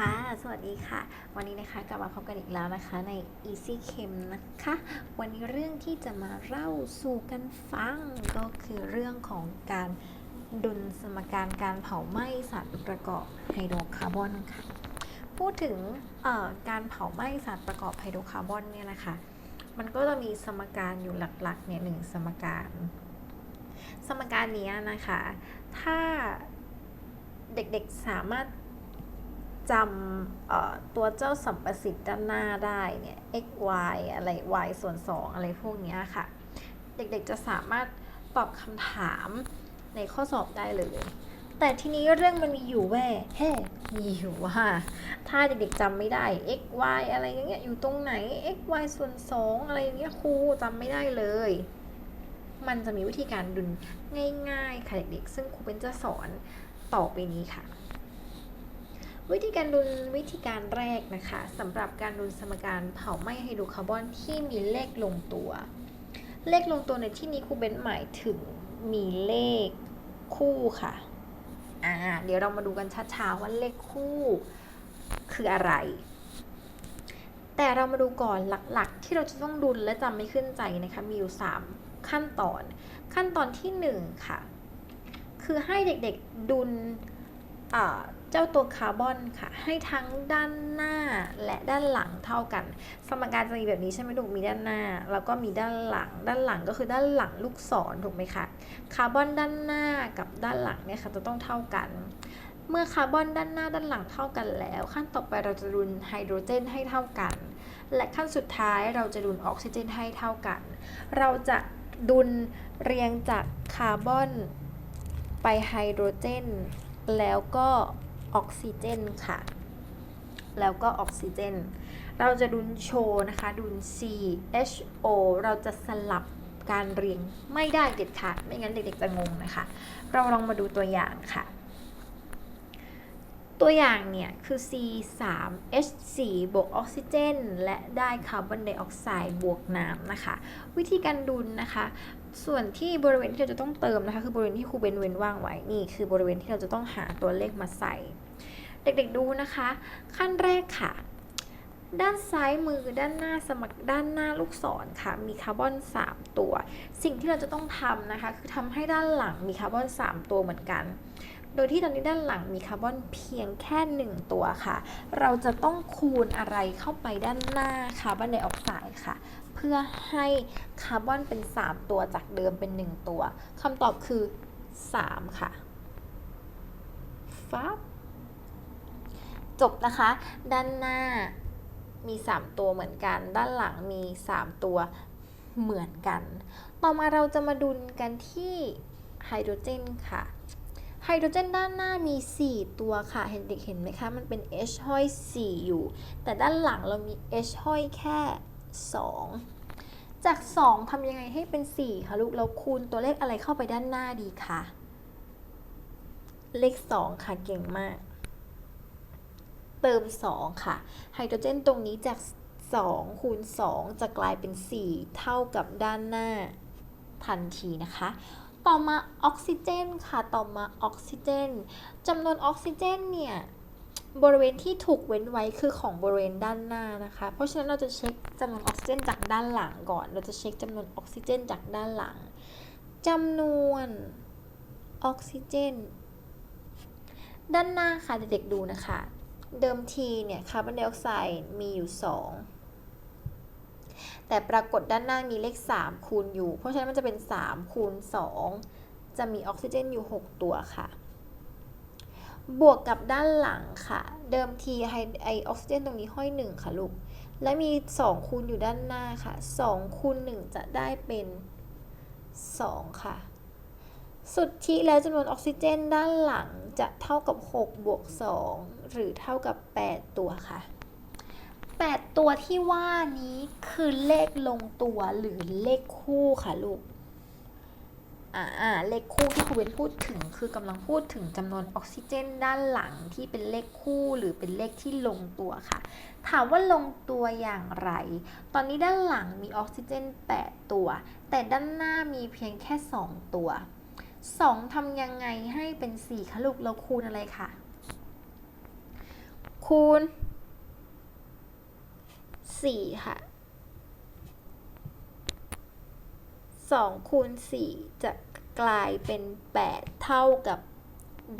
ค่ะ สวัสดีค่ะ วันนี้นะคะกลับมาพบกันอีกแล้วนะคะใน Easy Chem นะคะ วันนี้เรื่องที่จะมาเล่าสู่กันฟังก็คือเรื่องของการดุลสมการการเผาไหม้สารประกอบไฮโดรคาร์บอนค่ะ พูดถึงการเผาไหม้สารประกอบไฮโดรคาร์บอนเนี่ยนะคะ มันก็จะมีสมการอยู่หลักๆเนี่ยหนึ่งสมการ สมการนี้นะคะ ถ้าเด็กๆสามารถ จำตัวเจ้าสัมประสิทธิ์ด้านหน้าได้เนี่ย x y อะไร y ส่วน 2 อะไรพวกนี้ค่ะ เด็กๆจะสามารถตอบคำถามในข้อสอบได้เลย แต่ทีนี้เรื่องมันมีอยู่แว่เฮ้มีอยู่ว่า ถ้าเด็กๆจำไม่ได้ x y อะไรอย่างเงี้ยอยู่ตรงไหน x y ส่วน 2 อะไรอย่างเงี้ยครูจำไม่ได้เลยมันจะมีวิธีการดุลง่ายๆค่ะเด็กๆ ซึ่งครูเป็นจะสอนต่อไปนี้ค่ะ วิธีการดุลวิธีการแรกนะคะสำหรับการดุลสมการเผาไหม้ไฮโดรคาร์บอนที่มีเลขลงตัว เลขลงตัวในที่นี้ครูเบนหมายถึงมีเลขคู่ค่ะอ่าเดี๋ยวเรามาดูกันช้าๆว่าเลขคู่คืออะไร แต่เรามาดูก่อนหลักๆ ที่เราจะต้องดุลและจำไม่ขึ้นใจนะคะมีอยู่ 3 ขั้นตอน ขั้นตอนที่ 1 ค่ะ คือให้เด็กๆดุลอ่า เจ้าตัวคาร์บอนค่ะ ให้ทั้งด้านหน้าและด้านหลังเท่ากัน สมการจะมีแบบนี้ใช่ไหมลูกมีด้านหน้า แล้วก็มีด้านหลัง ด้านหลังก็คือด้านหลังลูกศรถูกไหมคะคาร์บอนด้านหน้ากับด้านหลังเนี่ยค่ะจะต้องเท่ากันเมื่อคาร์บอนด้านหน้าด้านหลังเท่ากันแล้ว ขั้นต่อไปเราจะดุลไฮโดรเจนให้เท่ากัน และขั้นสุดท้ายเราจะดุลออกซิเจนให้เท่ากัน เราจะดุลเรียงจากคาร์บอนไปไฮโดรเจน แล้วก็ ออกซิเจนค่ะ แล้วก็ออกซิเจน เราจะดุลโชนะคะ ดุล CHO เราจะสลับการเรียงไม่ได้เด็ดขาด ไม่งั้นเด็กๆจะงงนะคะ เราลองมาดูตัวอย่างค่ะ ตัวอย่างเนี่ย คือ C3H4 บวกออกซิเจน และได้คาร์บอนไดออกไซด์บวกน้ำนะคะ วิธีการดุลนะคะ ส่วนที่บริเวณที่เราจะต้องเติมนะคะคือบริเวณที่ครูเบนเว้นว่างไว้นี่คือบริเวณที่เราจะต้องหาตัวเลขมาใส่ เด็กๆดูนะคะ ขั้นแรกค่ะ ด้านซ้ายมือด้านหน้าสมัครด้านหน้าลูกศรค่ะ มีคาร์บอน 3 ตัว สิ่งที่เราจะต้องทำนะคะ คือทำให้ด้านหลังมีคาร์บอน 3 ตัวเหมือนกัน โดยที่ตอนนี้ด้านหลังมีคาร์บอนเพียงแค่ 1 ตัวค่ะ เราจะต้องคูณอะไรเข้าไปด้านหน้าคาร์บอนไดออกไซด์ค่ะ เพื่อให้คาร์บอนเป็น 3 ตัวจากเดิมเป็น 1 ตัวคำตอบคือ 3 ค่ะฟับจบนะคะ ด้านหน้ามี 3 ตัวเหมือนกัน ด้านหลังมี 3 ตัวเหมือนกัน ต่อมาเราจะมาดุลกันที่ไฮโดรเจนค่ะ ไฮโดรเจนด้านหน้ามี 4 ตัวค่ะ เห็นเด็กเห็นไหมคะ มันเป็น H ห้อย 4 อยู่ แต่ด้านหลังเรามี H ห้อยแค่ 2 จาก 2ทำยังไงให้เป็น 4 คะลูก เราคูณตัวเลขอะไรเข้าไปด้านหน้าดีคะ เลข 2 ค่ะ เก่งมาก เติม 2 ค่ะ ไฮโดรเจนตรงนี้จาก 2 คูณ 2 จะกลายเป็น 4 เท่ากับด้านหน้าทันทีนะคะ ต่อมาออกซิเจนค่ะ ต่อมาออกซิเจนจำนวนออกซิเจนเนี่ยบริเวณที่ถูกเว้นไว้คือของบริเวณด้านหน้านะคะ เพราะฉะนั้นเราจะเช็คจำนวนออกซิเจนจากด้านหลังก่อน เราจะเช็คจำนวนออกซิเจนจากด้านหลังจำนวนออกซิเจน ด้านหน้าค่ะเด็กๆดูนะคะ เดิมทีเนี่ยคาร์บอนไดออกไซด์มีอยู่ 2 แต่ปรากฏด้านหน้ามีเลข 3 คูณอยู่ เพราะฉะนั้นมันจะเป็น 3 คูณ 2 จะมีออกซิเจนอยู่ 6 ตัวค่ะ บวกกับด้านหลังค่ะ เดิมทีไฮไอออกซิเจนตรงนี้ห้อย 1 ค่ะลูก และมี 2 คูณอยู่ด้านหน้าค่ะ 2 คูณ 1 จะได้เป็น 2 ค่ะ สุดทธิแล้วจำนวนออกซิเจนด้านหลังจะเท่ากับ 6 บวก 2 หรือเท่ากับ 8 ตัวค่ะ 8 ตัวที่ว่านี้คือเลขลงตัวหรือเลขคู่ค่ะลูก อ่าอ่าเลขคู่ที่ครูเวนพูดถึงคือกำลังพูดถึงจำนวนออกซิเจนด้านหลังที่เป็นเลขคู่หรือเป็นเลขที่ลงตัวค่ะ ถามว่าลงตัวอย่างไร ตอนนี้ด้านหลังมีออกซิเจน 8 ตัว แต่ด้านหน้ามีเพียงแค่ 2 ตัว 2ทำยังไงให้เป็น 4คะลูกเราคูณอะไรคะคูณ 4ค่ะ2คูณ4จะกลายเป็น8เท่ากับ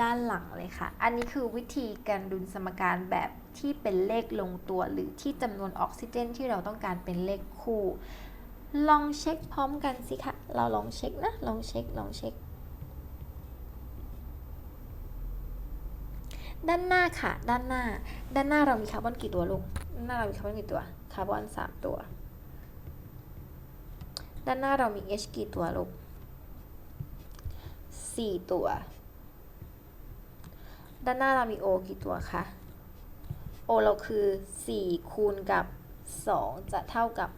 ด้านหลังเลยค่ะ อันนี้คือวิธีการดุลสมการแบบที่เป็นเลขลงตัวหรือที่จำนวนออกซิเจนที่เราต้องการเป็นเลขคู่ ลองเช็คพร้อมกันสิคะ เราลองเช็คนะ ลองเช็ค ลองเช็ค ด้านหน้าค่ะ ด้านหน้า ด้านหน้าเรามีคาร์บอนกี่ตัวลูกด้าน หน้าเรามีคาร์บอนกี่ตัว คาร์บอนสามตัว ด้านหน้าเรามี H กี่ตัวลูกสี่ตัว ด้านหน้าเรามี O กี่ตัวคะ O เราคือ4คูณกับ2จะเท่ากับ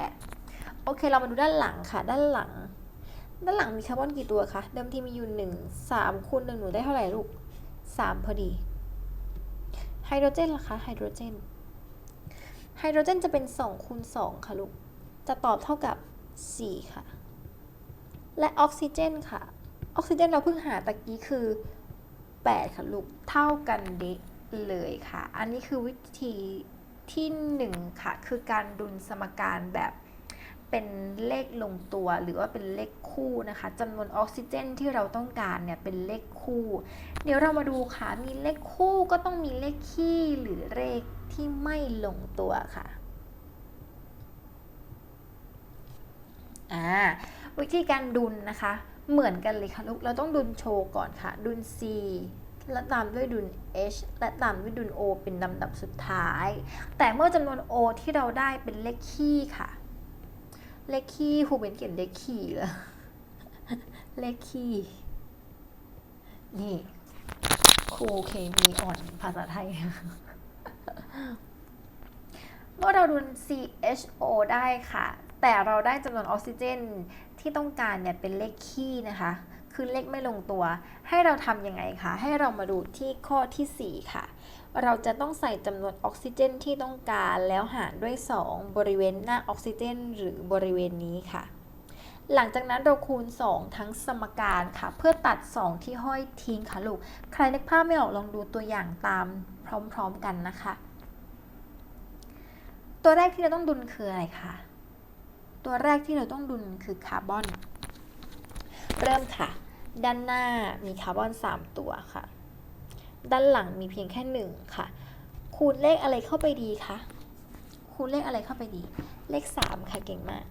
8โอเค เรามาดูด้านหลังค่ะ ด้านหลัง ด้านหลังมีคาร์บอนกี่ตัวคะ เดิมทีมีอยู่1 3คูณ1หนูได้เท่าไหร่ลูก3พอดี ไฮโดรเจนล่ะคะไฮโดรเจนไฮโดรเจนจะเป็น2คูณ2ค่ะลูก จะตอบเท่ากับ 4 ค่ะ และออกซิเจนค่ะ ออกซิเจนเราเพิ่งหาตะกี้คือ 8 ค่ะลูก เท่ากันเดะเลยค่ะ อันนี้คือวิธีที่ 1 ค่ะ คือการดุลสมการแบบ เป็นเลขลงตัวหรือว่าเป็นเลขคู่นะคะจำนวนออกซิเจนที่เราต้องการเนี่ยเป็นเลขคู่ เดี๋ยวเรามาดูค่ะ มีเลขคู่ก็ต้องมีเลขคี่หรือเลขที่ไม่ลงตัวค่ะอ่าวิธีการดุลนะคะ เหมือนกันเลยค่ะลูก เราต้องดุลโชว์ก่อนค่ะ ดุล C และตามด้วยดุล H และตามด้วยดุล O เป็นลำดับสุดท้าย แต่เมื่อจำนวน O ที่เราได้เป็นเลขคี่ค่ะ เลขคี่ครูเป็นเขียนเลขคี่เหรอเลขคี่นี่ครูเคมีอ่อนภาษาไทยเมื่อเราดูน CHO ได้ค่ะ แต่เราได้จำนวนออกซิเจนที่ต้องการเนี่ยเป็นเลขคี่นะคะ คือเลขไม่ลงตัว ให้เราทำยังไงคะ ให้เรามาดูที่ข้อทีสี่ 4 ค่ะ เราจะต้องใส่จำนวนออกซิเจนที่ต้องการแล้วหารด้วย 2 บริเวณหน้าออกซิเจน หรือบริเวณนี้ค่ะ หลังจากนั้นเราคูณ 2 ทั้งสมการค่ะ เพื่อตัด 2 ที่ห้อยทิ้งค่ะลูก ใครนึกภาพไม่ออกลองดูตัวอย่างตามพร้อมๆกันนะคะ ตัวแรกที่เราต้องดุลคืออะไรคะ ตัวแรกที่เราต้องดุลคือคาร์บอน เริ่มค่ะ ด้านหน้ามีคาร์บอน 3 ตัวค่ะ ด้านหลังมีเพียงแค่ 1 ค่ะ คูณเลขอะไรเข้าไปดีคะ คูณเลขอะไรเข้าไปดี เลข 3 ค่ะเก่งมาก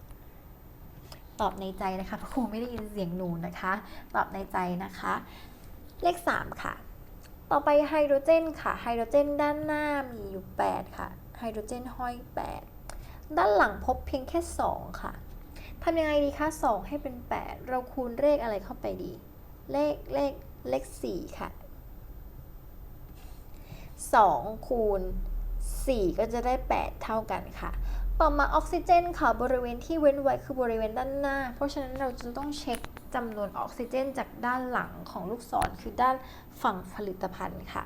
ตอบในใจนะคะเพราะครูไม่ได้ยินเสียงหนูนะคะ ตอบในใจนะคะ เลข 3 ค่ะ ต่อไปไฮโดรเจนค่ะ ไฮโดรเจนด้านหน้ามีอยู่ 8 ค่ะ ไฮโดรเจนห้อย 8 ด้านหลังพบเพียงแค่ 2 ค่ะทำยังไงดีคะ 2 ให้เป็น 8 เราคูณเลขอะไรเข้าไปดี เลขเลขเลข4ค่ะ 2 คูณ 4 ก็จะได้ 8 เท่ากันค่ะ ต่อมาออกซิเจนค่ะบริเวณที่เว้นไว้คือบริเวณด้านหน้า เพราะฉะนั้นเราจะต้องเช็คจำนวนออกซิเจน จากด้านหลังของลูกศรคือด้านฝั่งผลิตภัณฑ์ค่ะ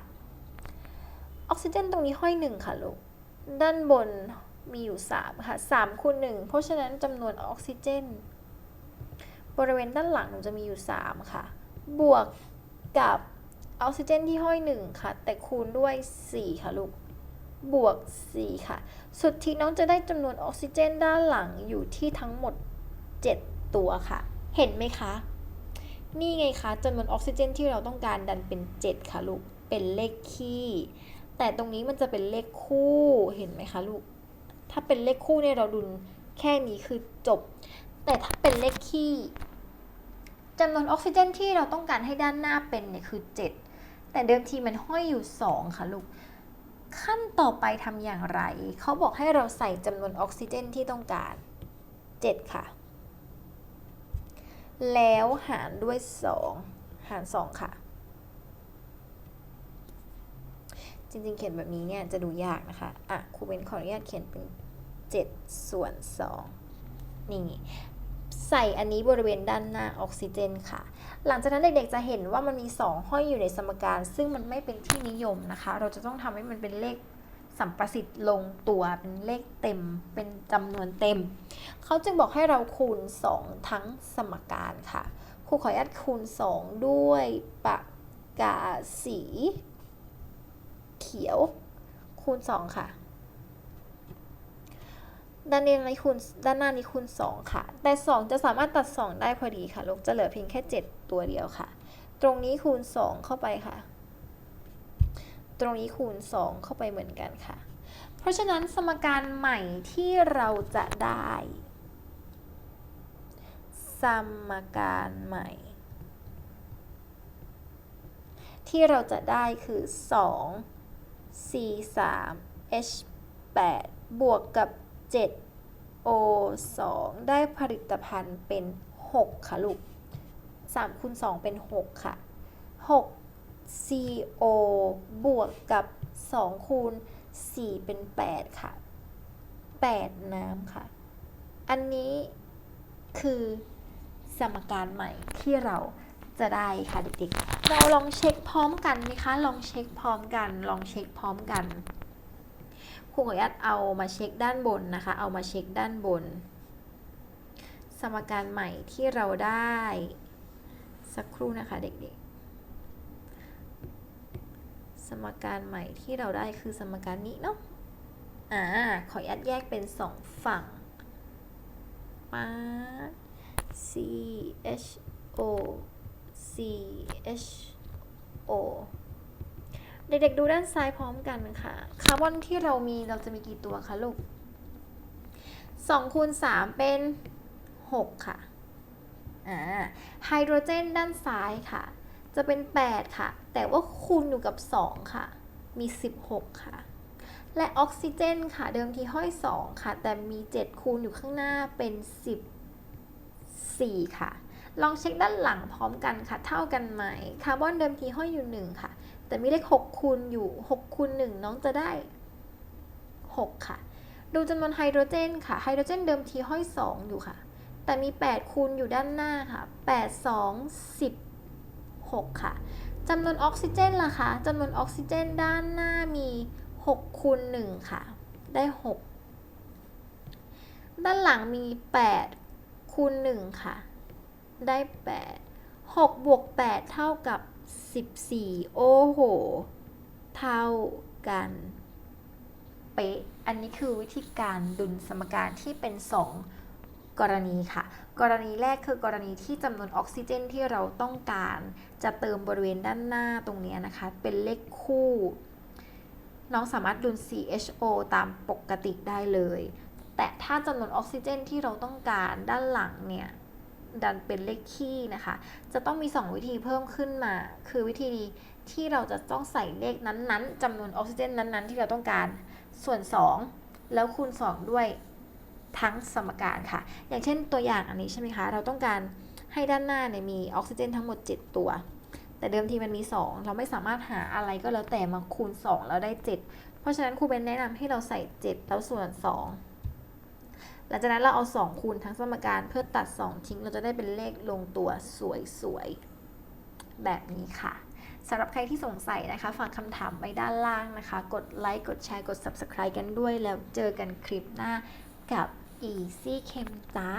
ออกซิเจนตรงนี้ห้อย1ค่ะลูก ด้านบนมีอยู่ 3 ค่ะ 3คูณ1เพราะฉะนั้นจำนวนออกซิเจน บริเวณด้านหลังหนูจะมีอยู่ 3 ค่ะ บวกกับออกซิเจนที่ห้อย1ค่ะ แต่คูณด้วย 4 ค่ะลูก บวก 4 ค่ะ สุดที่น้องจะได้จำนวนออกซิเจนด้านหลังอยู่ที่ทั้งหมด 7 ตัวค่ะ เห็นไหมคะ นี่ไงคะจำนวนออกซิเจนที่เราต้องการดันเป็น 7 ค่ะลูก เป็นเลขคี่ แต่ตรงนี้มันจะเป็นเลขคู่ เห็นไหมคะลูก ถ้าเป็นเลขคู่เนี่ยเราดุลแค่นี้คือจบ แต่ถ้าเป็นเลขคี่ จำนวนออกซิเจนที่เราต้องการให้ด้านหน้าเป็นเนี่ยคือ 7 แต่เดิมทีมันห้อยอยู่ 2 ค่ะลูก ขั้นต่อไปทำอย่างไร เขาบอกให้เราใส่จำนวนออกซิเจนที่ต้องการ 7 ค่ะ แล้วหารด้วย 2 หาร 2 ค่ะ จริงๆ เขียนแบบนี้เนี่ยจะดูยากนะคะ อะครูเบนขออนุญาตเขียนเป็น 7 ส่วน 2 นี่ ใส่อันนี้บริเวณด้านหน้าออกซิเจนค่ะ หลังจากนั้นเด็กๆจะเห็นว่ามันมี 2 ห้อยอยู่ในสมการ ซึ่งมันไม่เป็นที่นิยมนะคะ เราจะต้องทำให้มันเป็นเลขสัมประสิทธิ์ลงตัวเป็นเลขเต็มเป็นจำนวนเต็ม เขาจึงบอกให้เราคูณ 2 ทั้งสมการค่ะครูขออนุญาตคูณ 2 ด้วยปากกาสี เขียว คูณ 2 ค่ะ ด้านนี้นี้คูณด้านหน้านี้คูณ 2 ค่ะ แต่ 2 จะสามารถตัด 2 ได้พอดีค่ะลูกจะเหลือเพียงแค่ 7 ตัวเดียวค่ะ ตรงนี้คูณ 2 เข้าไปค่ะ ตรงนี้คูณ 2 เข้าไปเหมือนกันค่ะ เพราะฉะนั้นสมการใหม่ที่เราจะได้ สมการใหม่ ที่เราจะได้คือ 2 c 3 h 8บวกกับ 7 o 2ได้ผลิตภัณฑ์เป็น 6 ค่ะลูก3คูณ2เป็น 6 ค่ะ 6 co บวกกับ 2 คูณ 4 เป็น 8 ค่ะ 8 น้ำค่ะ อันนี้คือสมการใหม่ที่เราจะได้ค่ะเด็กๆ เราลองเช็คพร้อมกันไหมคะ ลองเช็คพร้อมกัน ลองเช็คพร้อมกัน รูขออนุญาตเอามาเช็คด้านบนนะคะ เอามาเช็คด้านบน สมการใหม่ที่เราได้ สักครู่นะคะเด็กๆ สมการใหม่ที่เราได้คือสมการนี้เนาะ อ่า ขออนุญาตแยกเป็นสองฝั่งมา C H O C H O เด็กๆดูด้านซ้ายพร้อมกันค่ะ คาร์บอนที่เรามีเราจะมีกี่ตัวคะลูก2คูณ3เป็น 6 ค่ะอ่าไฮโดรเจนด้านซ้ายค่ะ จะเป็น 8 ค่ะ แต่ว่าคูณอยู่กับ 2 ค่ะ มี 16 ค่ะ และออกซิเจนค่ะ เดิมทีห้อย 2 ค่ะ แต่มี 7 คูณอยู่ข้างหน้าเป็น 14 ค่ะ ลองเช็คด้านหลังพร้อมกันค่ะ เท่ากันไหม คาร์บอนเดิมทีห้อยอยู่ 1 ค่ะ แต่มีเลข6คูณอยู่6คูณ1น้องจะได้ 6 ค่ะ ดูจำนวนไฮโดรเจนค่ะ ไฮโดรเจนเดิมทีห้อย 2 อยู่ค่ะ แต่มี 8 คูณอยู่ด้านหน้าค่ะ 8 2 16 ค่ะจำนวนออกซิเจนล่ะคะจำนวนออกซิเจนด้านหน้ามี 6 คูณ 1 ค่ะ ได้ 6 ด้านหลังมี 8 คูณ 1 ค่ะ ได้ 8 6บวก8เท่ากับ 14 โอ้โห เท่ากัน เป๊ะ อันนี้คือวิธีการดุลสมการที่เป็น 2 กรณีค่ะ กรณีแรกคือกรณีที่จำนวนออกซิเจนที่เราต้องการ จะเติมบริเวณด้านหน้าตรงนี้นะคะ เป็นเลขคู่ น้องสามารถดุล CHO ตามปกติได้เลย แต่ถ้าจำนวนออกซิเจนที่เราต้องการด้านหลังเนี่ย ดันเป็นเลขคี่นะคะ จะต้องมี 2 วิธีเพิ่มขึ้นมา คือวิธีที่เราจะต้องใส่เลขนั้นๆจำนวนออกซิเจนนั้นๆ ที่เราต้องการ ส่วน 2 แล้วคูณ 2 ด้วยทั้งสมการค่ะ อย่างเช่นตัวอย่างอันนี้ใช่ไหมคะ เราต้องการให้ด้านหน้าเนี่ยมีออกซิเจนทั้งหมด 7 ตัว แต่เดิมทีมันมี 2 เราไม่สามารถหาอะไรก็แล้วแต่มาคูณ 2 แล้วได้ 7 เพราะฉะนั้นครูเบนแนะนำให้เราใส่ 7 แล้วส่วน 2 หลังจากนั้นเราเอา 2 คูณทั้งสมการเพื่อตัด 2 ทิ้ง เราจะได้เป็นเลขลงตัวสวยๆ แบบนี้ค่ะสำหรับใครที่สงสัยนะคะ ฝากคำถามไว้ด้านล่างนะคะ กดไลค์ กดแชร์ กด Subscribe กันด้วย แล้วเจอกันคลิปหน้ากับ Easy Chem จ้า